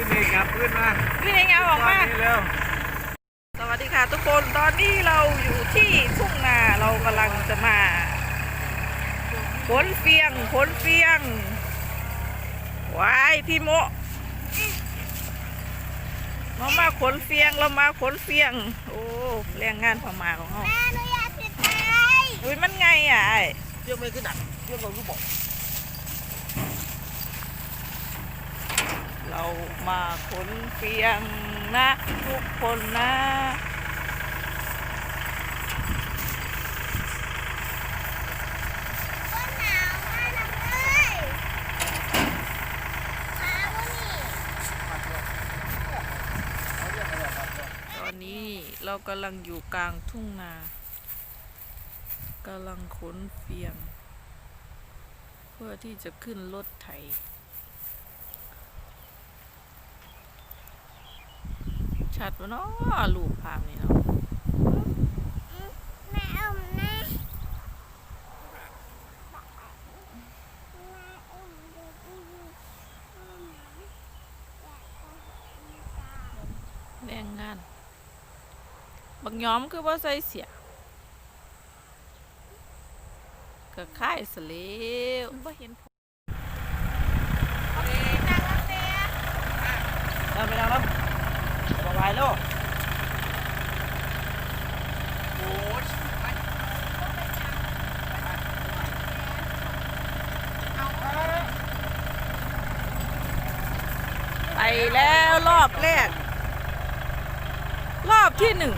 พี่เมย์กลับขึ้นมาพี่ในเงาออกมานี่เร็วสวัสดีค่ะทุกคนตอนนี้เราอยู่ที่ทุ่งนาเรากำลังจะมาขนเฟียงขนเฟียงว้ายพี่โมเรามาขนเฟียงเรามาขนเฟียง โอ้แรงงานพม่าของเราแม่หนูอยากติดตายอุ้ยมันไงอะไอ้เชื่อมไม่ขึ้นดักเชื่อมลงลูกบอก เรามาขนเฟียงนะทุกคนนะก็หนาวมากเลยมาวันนี้ตอนนี้เรากำลังอยู่กลางทุ่งนากำลังขนเฟียง เพื่อที่จะขึ้นรถไถ ชัดวะเนาะรูปภาพนี่เนาะแม่เอาแม่แม่อุ้มดูดีแรงงาน บักย้อมคือว่าใส่เสียก็ค่ายสเลวบ่เห็นผมนั่งไปนั่งน้ ไปแล้วโอ้ยไปแล้วรอบแรก รอบที่หนึ่ง